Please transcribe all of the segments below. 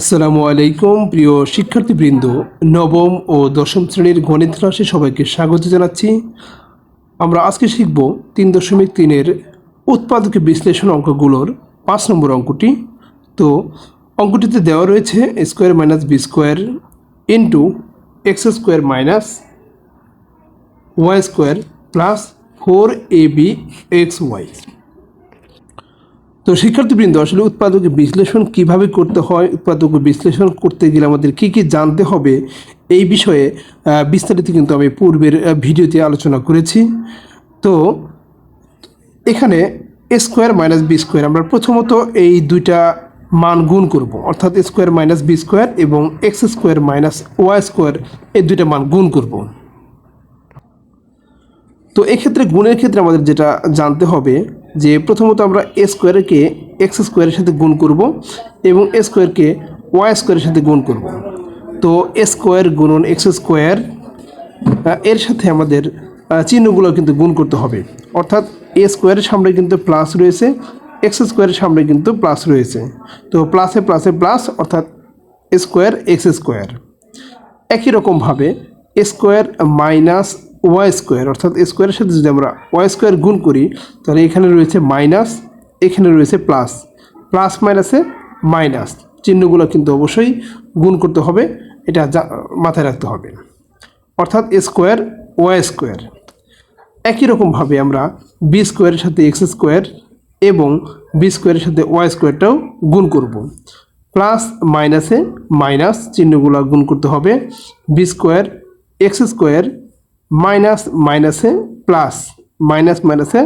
আসসালামু আলাইকুম, প্রিয় শিক্ষার্থীবৃন্দ। নবম ও দশম শ্রেণির গণিত ক্লাসে সবাইকে স্বাগত জানাচ্ছি। আমরা আজকে শিখব তিন দশমিক তিনের উৎপাদক বিশ্লেষণ অঙ্কগুলোর পাঁচ নম্বর অঙ্কটি। তো, অঙ্কটিতে দেওয়া রয়েছে square minus B square into X square minus Y square plus four A B X Y. তো শিক্ষার্থীবৃন্দ, আসলে উৎপাদক বিশ্লেষণ কীভাবে করতে হয়, উৎপাদক বিশ্লেষণ করতে গেলে আমাদের কি কি জানতে হবে, এই বিষয়ে বিস্তারিত কিন্তু আমি পূর্বের ভিডিওতে আলোচনা করেছি। তো এখানে স্কোয়ার মাইনাস বি স্কোয়ার আমরা প্রথমত এই দুইটা মান গুণ করব। অর্থাৎ স্কোয়ার মাইনাস বি স্কোয়ার এবং X square minus Y square এই দুইটা মান গুণ করব। তো এক্ষেত্রে, গুণের ক্ষেত্রে আমাদের যেটা জানতে হবে যে প্রথমত আমরা এ স্কোয়ারকে এক্স স্কোয়ারের সাথে গুণ করব এবং এ স্কোয়ারকে ওয়াই স্কোয়ারের সাথে গুণ করব। তো এ স্কোয়ার গুণন এক্স স্কোয়ার এর সাথে আমাদের চিহ্নগুলো কিন্তু গুণ করতে হবে। অর্থাৎ এ স্কোয়ারের সামনে কিন্তু প্লাস রয়েছে এক্স স্কোয়ারের সামনে কিন্তু প্লাস রয়েছে। তো প্লাসে প্লাসে প্লাস অর্থাৎ স্কোয়ার এক্স স্কোয়ার একই রকমভাবে স্কোয়ার মাইনাস ওয়াই স্কোয়ার অর্থাৎ স্কোয়ারের সাথে যদি আমরা ওয়াই স্কোয়ার গুণ করি, তাহলে এখানে রয়েছে মাইনাস এখানে রয়েছে প্লাস প্লাস মাইনাসে মাইনাস চিহ্নগুলো কিন্তু অবশ্যই গুণ করতে হবে, এটা মাথায় রাখতে হবে। অর্থাৎ স্কোয়ার ওয়াই স্কোয়ার একই রকমভাবে আমরা বি স্কোয়ারের সাথে এক্স স্কোয়ার এবং বি স্কোয়ারের সাথে ওয়াই স্কোয়ারটাও গুণ করব। প্লাস মাইনাসে মাইনাস চিহ্নগুলো গুণ করতে হবে B square X square minus মাইনাসে প্লাস, মাইনাস মাইনাসে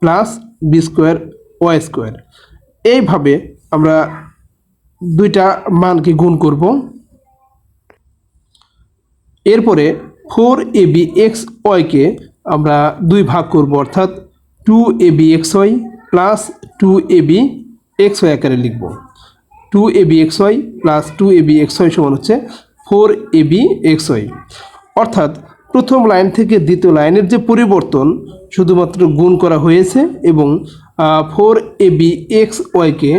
plus B square, Y square. এইভাবে আমরা দুইটা মানকে গুণ করব। এরপরে ফোর এ বি এক্স ওয়াইকে আমরা দুই ভাগ করব, অর্থাৎ two A B X Y plus two A B X Y আকারে লিখব। Two A B X Y plus two A B X Y সমান হচ্ছে four A B X Y. অর্থাৎ প্রথম লাইন থেকে দ্বিতীয় লাইনের যে পরিবর্তন শুধুমাত্র গুণ করা হয়েছে এবং ফোর এ বি এক্স ওয়াইকে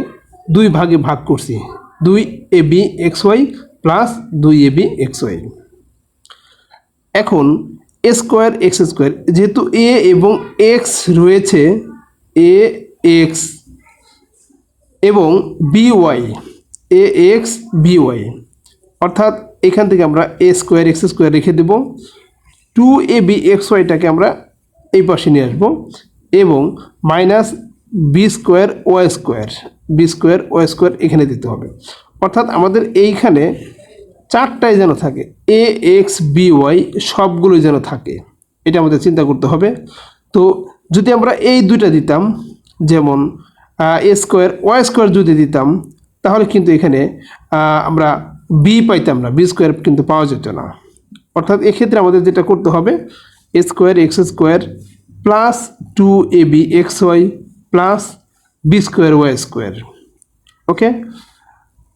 দুই ভাগে ভাগ করছি। দুই A B X Y plus দুই এ বি এক্স ওয়াই এখন এ স্কোয়ার এক্স স্কোয়ার যেহেতু এ এবং এক্স রয়েছে এ এক্স এবং B Y A X B Y অর্থাৎ এখান থেকে আমরা এ স্কোয়ার এক্স স্কোয়ার রেখে দেব। টু এ বি এক্স ওয়াইটাকে আমরা এই পাশে নিয়ে আসব এবং minus B square Y square B square Y square এখানে দিতে হবে। অর্থাৎ আমাদের এইখানে চারটায় যেন থাকে এ এক্স বি ওয়াই সবগুলোই যেন থাকে, এটা আমাদের চিন্তা করতে হবে। তো যদি আমরা এই দুইটা দিতাম, যেমন এ স্কোয়ার ওয়াই স্কোয়ার যদি দিতাম, তাহলে কিন্তু এখানে আমরা বি পাইতাম না বি স্কোয়ার কিন্তু পাওয়া যেত না। অর্থাৎ এক্ষেত্রে আমাদের যেটা করতে হবে A square X square plus two A B X Y plus B square Y square okay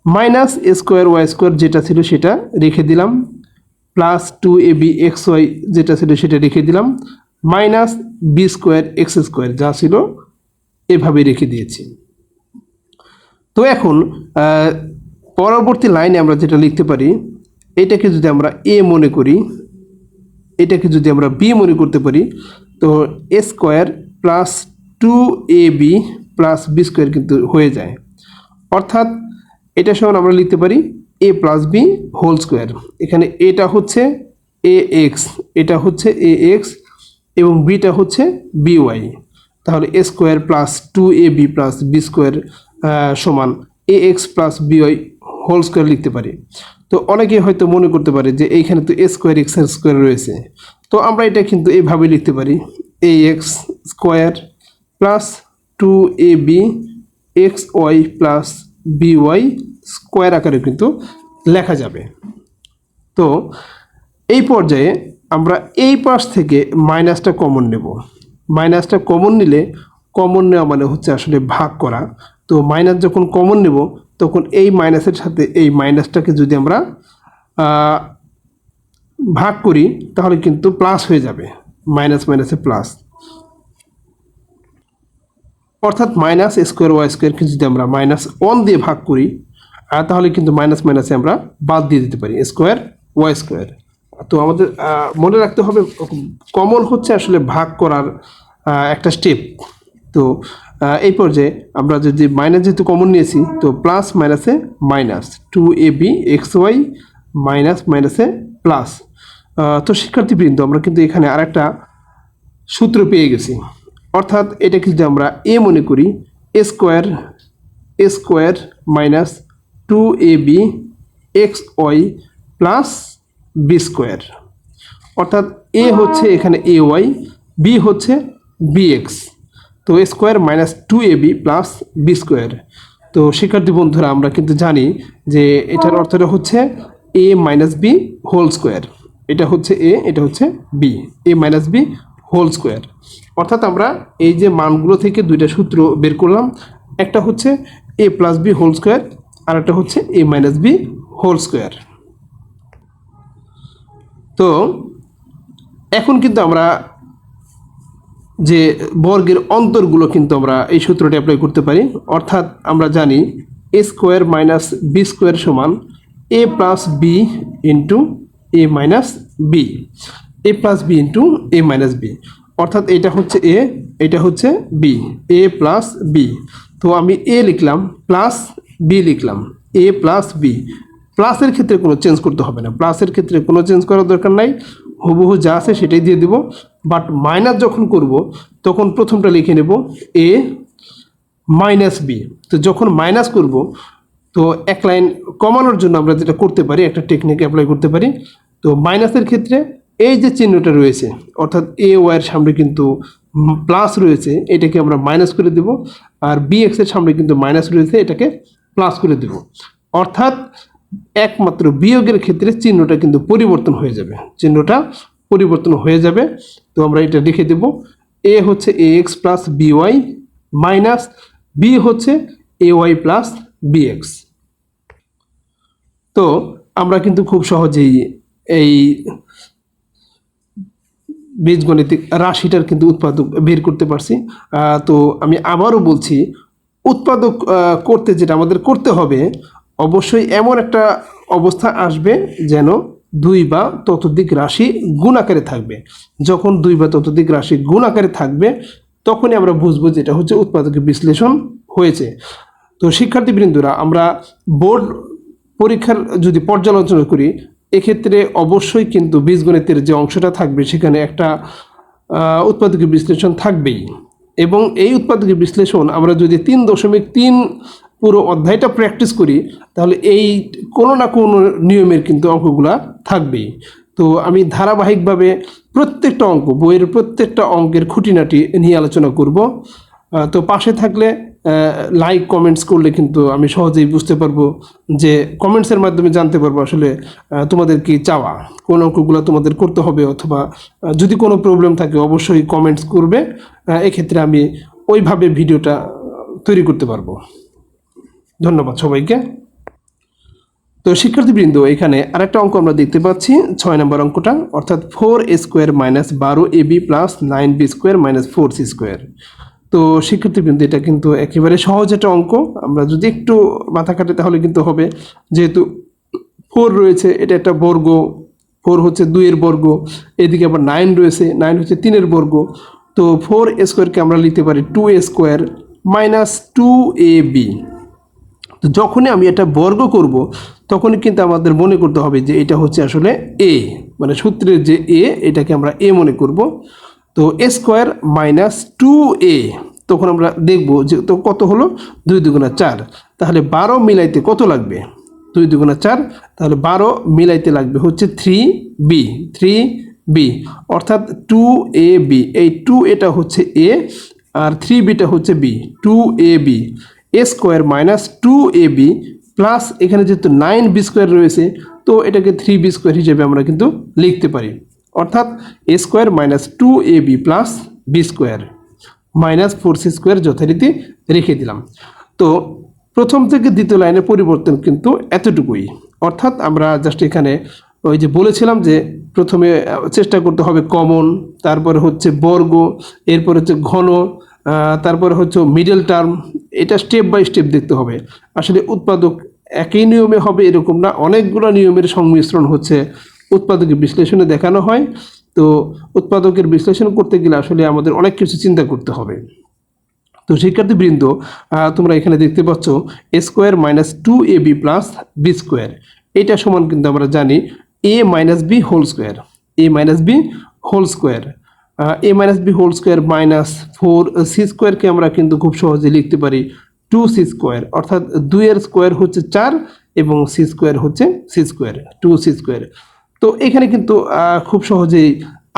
minus A square Y square যেটা ছিল সেটা রেখে দিলাম plus two A B X Y যেটা ছিল সেটা রেখে দিলাম minus B square X square যা ছিল এভাবে রেখে দিয়েছি। তো এখন পরবর্তী লাইনে আমরা যেটা লিখতে পারি এটাকে যদি আমরা এ মনে করি, এটাকে যদি আমরা বি মনে করতে পারি, তো A square plus two A B plus B square কিন্তু হয়ে যায়। অর্থাৎ এটা সমান আমরা লিখতে পারি A plus B whole square এখানে এটা হচ্ছে এ এক্স এটা হচ্ছে এ এক্স এবং বিটা হচ্ছে বি ওয়াই তাহলে A square plus two A B plus B square সমান A X plus B Y whole square লিখতে পারি। তো অনেকে হয়তো মনে করতে পারে যে এইখানে তো এ স্কোয়ার এক্সের স্কোয়ার রয়েছে। তো আমরা এটা কিন্তু এইভাবে লিখতে পারি। A X square plus two A B X Y plus B Y square আকারে কিন্তু লেখা যাবে। তো এই পর্যায়ে আমরা এই পাশ থেকে মাইনাসটা কমন নেব। মাইনাসটা কমন নিলে কমন নেওয়া মানে হচ্ছে আসলে ভাগ করা। তো মাইনাস যখন কমন নেব তখন এই মাইনাসের সাথে এই মাইনাসটাকে যদি আমরা ভাগ করি, তাহলে কিন্তু প্লাস হয়ে যাবে। মাইনাস মাইনাসে প্লাস অর্থাৎ মাইনাস স্কোয়ার ওয়াই স্কোয়ারকে যদি আমরা মাইনাস ওয়ান দিয়ে ভাগ করি তাহলে কিন্তু মাইনাস মাইনাসে আমরা বাদ দিয়ে দিতে পারি স্কোয়ার ওয়াই স্কোয়ার তো আমাদের মনে রাখতে হবে, কমন হচ্ছে আসলে ভাগ করার একটা স্টেপ তো এই পর্যায়ে আমরা যদি মাইনাস যেহেতু কমন নিয়েছি, তো প্লাস মাইনাসে minus two A B X Y minus মাইনাসে প্লাস তো শিক্ষার্থীবৃন্দ, আমরা কিন্তু এখানে আরেকটা সূত্র পেয়ে গেছি। অর্থাৎ এটাকে যদি আমরা এ মনে করি A square A square minus two A B X Y plus B square অর্থাৎ এ হচ্ছে এখানে এ ওয়াই বি হচ্ছে বি এক্স তো A square minus two A B plus B square তো শিক্ষার্থী বন্ধুরা আমরা কিন্তু জানি যে এটার অর্থটা হচ্ছে A minus B whole square এটা হচ্ছে এ এটা হচ্ছে B A minus B whole square অর্থাৎ আমরা এই যে মানগুলো থেকে দুইটা সূত্র বের করলাম একটা হচ্ছে A plus B whole square আর একটা হচ্ছে A minus B whole square তো এখন কিন্তু আমরা যে বর্গের অন্তরগুলো কিন্তু আমরা এই সূত্রটি অ্যাপ্লাই করতে পারি। অর্থাৎ আমরা জানি A square minus B square সমান A plus B into A minus B A plus B into A minus B অর্থাৎ এটা হচ্ছে এ এটা হচ্ছে বি এ প্লাস বি তো আমি এ লিখলাম প্লাস বি লিখলাম। এ প্লাস বি প্লাসের ক্ষেত্রে কোনো চেঞ্জ করতে হবে না। প্লাসের ক্ষেত্রে কোনো চেঞ্জ করার দরকার নাই। হুবহু যা আছে সেটাই দিয়ে দিব। বাট মাইনাস যখন করব, তখন প্রথমটা লিখে নেব এ মাইনাস বি তো যখন মাইনাস করব, তো এক লাইন কমানোর জন্য আমরা যেটা করতে পারি, একটা টেকনিক অ্যাপ্লাই করতে পারি। তো মাইনাসের ক্ষেত্রে এই যে চিহ্নটা রয়েছে, অর্থাৎ এ ওয়াইয়ের সামনে কিন্তু প্লাস রয়েছে, এটাকে আমরা মাইনাস করে দেব। আর বি এক্সের সামনে কিন্তু মাইনাস রয়েছে, এটাকে প্লাস করে দেব। অর্থাৎ একমাত্র বিয়োগের ক্ষেত্রে চিহ্নটা কিন্তু পরিবর্তন হয়ে যাবে। চিহ্নটা পরিবর্তন হয়ে যাবে। তো আমরা এটা লিখে দেব। এ হচ্ছে A X plus B Y minus B হচ্ছে A Y plus B X তো আমরা কিন্তু খুব সহজেই এই বীজগণিতিক রাশিটার কিন্তু উৎপাদক বের করতে পারছি। তো আমি আবারও বলছি, উৎপাদক করতে যেটা আমাদের করতে হবে অবশ্যই এমন একটা অবস্থা আসবে যেন দুই বা ততোধিক রাশি গুণ আকারে থাকবে। যখন দুই বা ততোধিক রাশি গুণ আকারে থাকবে তখনই আমরা বুঝব যে এটা হচ্ছে উৎপাদকের বিশ্লেষণ হয়েছে। তো শিক্ষার্থীবৃন্দরা আমরা বোর্ড পরীক্ষার যদি পর্যালোচনা করি এক্ষেত্রে অবশ্যই কিন্তু বীজগণিতের যে অংশটা থাকবে সেখানে একটা আহ, উৎপাদকীয় বিশ্লেষণ থাকবেই। এবং এই উৎপাদকীয় বিশ্লেষণ আমরা যদি তিন দশমিক তিন পুরো অধ্যায়টা প্র্যাকটিস করি, তাহলে এই কোনো না কোনো নিয়মের কিন্তু অঙ্কগুলা থাকবেই। তো আমি ধারাবাহিকভাবে প্রত্যেকটা অঙ্ক, বইয়ের প্রত্যেকটা অঙ্কের খুঁটিনাটি নিয়ে আলোচনা করব। তো পাশে থাকলে লাইক কমেন্টস করলে কিন্তু আমি সহজেই বুঝতে পারব যে কমেন্টসের মাধ্যমে জানতে পারব আসলে তোমাদের কি চাওয়া, কোন অঙ্কগুলো তোমাদের করতে হবে অথবা যদি কোনো প্রবলেম থাকে অবশ্যই কমেন্টস করবে। এক্ষেত্রে আমি ওইভাবে ভিডিওটা তৈরি করতে পারব। ধন্যবাদ সবাইকে। তো শিক্ষার্থীবৃন্দ, এখানে আরেকটা অঙ্ক আমরা দেখতে পাচ্ছি, ছয় নম্বর অঙ্কটা, অর্থাৎ ফোর এ স্কোয়ার মাইনাস বারো A B plus nine B square minus four C square. তো শিক্ষার্থীবৃন্দ, এটা কিন্তু একেবারে সহজ একটা অঙ্ক, আমরা যদি একটু মাথা কাটে তাহলে কিন্তু হবে। যেহেতু ফোর রয়েছে, এটা একটা বর্গ, ফোর হচ্ছে দুইয়ের বর্গ, এদিকে আবার নাইন রয়েছে, নাইন হচ্ছে তিনের বর্গ। তো ফোর এ স্কোয়ারকে আমরা লিখতে পারি two A square minus two A B. যখনই আমি এটা বর্গ করব, তখনই কিন্তু আমাদের মনে করতে হবে যে এটা হচ্ছে আসলে এ মানে সূত্রের যে এ এটাকে আমরা এ মনে করব। তো A square minus two A তখন আমরা দেখব যে তো কত হলো? দুই দুগুণা চার। তাহলে বারো মিলাইতে কত লাগবে? দুই দুগুণা চার, তাহলে বারো মিলাইতে লাগবে হচ্ছে থ্রি বি থ্রি বি অর্থাৎ টু এ বি এই টু এটা হচ্ছে এ আর থ্রি বিটা হচ্ছে B two A B A square minus two A B plus এখানে যেহেতু নাইন বি স্কোয়ার রয়েছে, তো এটাকে থ্রি বি স্কোয়ার হিসেবে আমরা কিন্তু লিখতে পারি। অর্থাৎ A square minus two A B plus B square minus four C square যথারীতি রেখে দিলাম। তো প্রথম থেকে দ্বিতীয় লাইনের পরিবর্তন কিন্তু এতটুকুই। অর্থাৎ আমরা জাস্ট এখানে ওই যে বলেছিলাম যে প্রথমে চেষ্টা করতে হবে কমন তারপরে হচ্ছে বর্গ, এরপর হচ্ছে ঘন তারপরে হচ্ছে মিডল টার্ম এটা স্টেপ বাই স্টেপ দেখতে হবে। আসলে উৎপাদক একই নিয়মে হবে এরকম না, অনেকগুলো নিয়মের সংমিশ্রণ হচ্ছে উৎপাদকের বিশ্লেষণে দেখানো হয়। তো উৎপাদকের বিশ্লেষণ করতে গেলে আসলে আমাদের অনেক কিছু চিন্তা করতে হবে। তো শিক্ষার্থীবৃন্দ তোমরা এখানে দেখতে পাচ্ছ A square minus two A B plus B square এটা সমান কিন্তু আমরা জানি A minus B whole square A minus B whole square A minus B whole square minus four C স্কোয়ারকে আমরা কিন্তু খুব সহজে লিখতে পারি টু সি স্কোয়ার অর্থাৎ দুইয়ের স্কোয়ার হচ্ছে চার এবং সি স্কোয়ার হচ্ছে C square two C square তো এখানে কিন্তু খুব সহজেই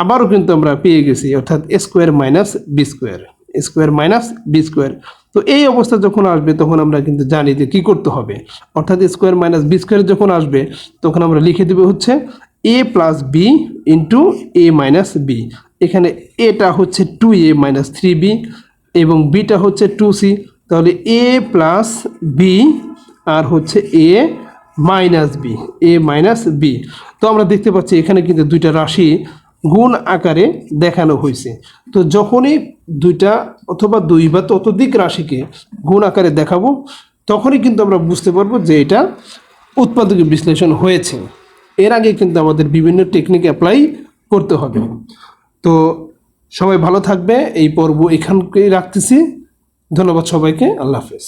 আবারও কিন্তু আমরা পেয়ে গেছি, অর্থাৎ A square minus B square square minus B square তো এই অবস্থা যখন আসবে, তখন আমরা কিন্তু জানি যে কী করতে হবে। অর্থাৎ স্কোয়ার মাইনাস বি স্কোয়ার যখন আসবে, তখন আমরা লিখে দেবো হচ্ছে A plus B into A minus B এখানে এটা হচ্ছে two A minus three B এবং বিটা হচ্ছে টু সি তাহলে এ প্লাস বি আর হচ্ছে A minus B A minus B তো আমরা দেখতে পাচ্ছি এখানে কিন্তু দুইটা রাশি গুণ আকারে দেখানো হয়েছে। তো যখনই দুইটা অথবা দুই বা ততোধিক রাশিকে গুণ আকারে দেখাবো, তখনই কিন্তু আমরা বুঝতে পারব যে এটা উৎপাদক বিশ্লেষণ হয়েছে। এর আগে কিন্তু আমাদের বিভিন্ন টেকনিক অ্যাপ্লাই করতে হবে। তো সবাই ভালো থাকবে। এই পর্ব এখানকেই রাখতেছি। ধন্যবাদ সবাইকে। আল্লাহ হাফেজ।